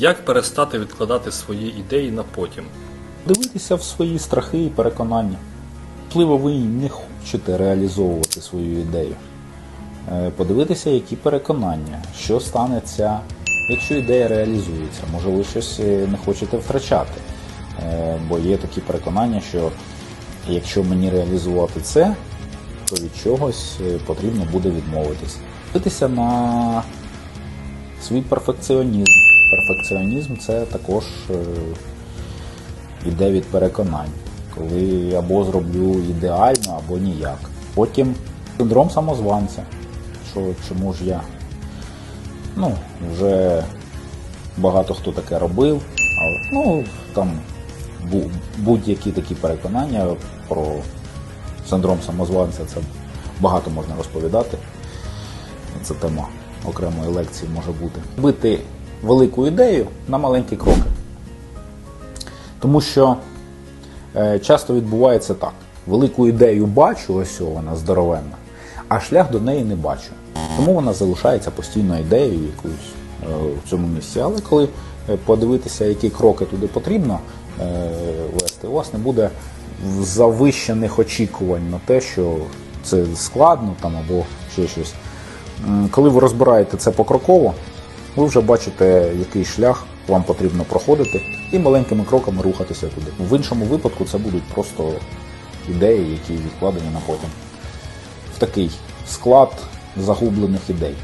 Як перестати відкладати свої ідеї на потім? Дивитися в свої страхи і переконання. Можливо, ви не хочете реалізовувати свою ідею. Е, Подивитися, які переконання, що станеться, якщо ідея реалізується. Може, ви щось е, не хочете втрачати. Е, Бо є такі переконання, що якщо мені реалізувати це, то від чогось потрібно буде відмовитись. Дивитися на свій перфекціонізм. Перфекціонізм це також е, іде від переконань, коли або зроблю ідеально, або ніяк. Потім синдром самозванця, що чому ж я ну, вже багато хто таке робив, але ну там будь-які такі переконання про синдром самозванця, це багато можна розповідати. Це тема окремої лекції може бути. Велику ідею на маленькі кроки. Тому що е, часто відбувається так: велику ідею бачу, ось вона здоровенна, а шлях до неї не бачу. Тому вона залишається постійно ідеєю якоюсь е, в цьому місці. Але коли е, подивитися, які кроки туди потрібно е, вести, у вас не буде завищених очікувань на те, що це складно там або ще щось. Коли ви розбираєте це покроково, ви вже бачите, який шлях вам потрібно проходити, і маленькими кроками рухатися туди. В іншому випадку це будуть просто ідеї, які відкладені на потім. В такий склад загублених ідей.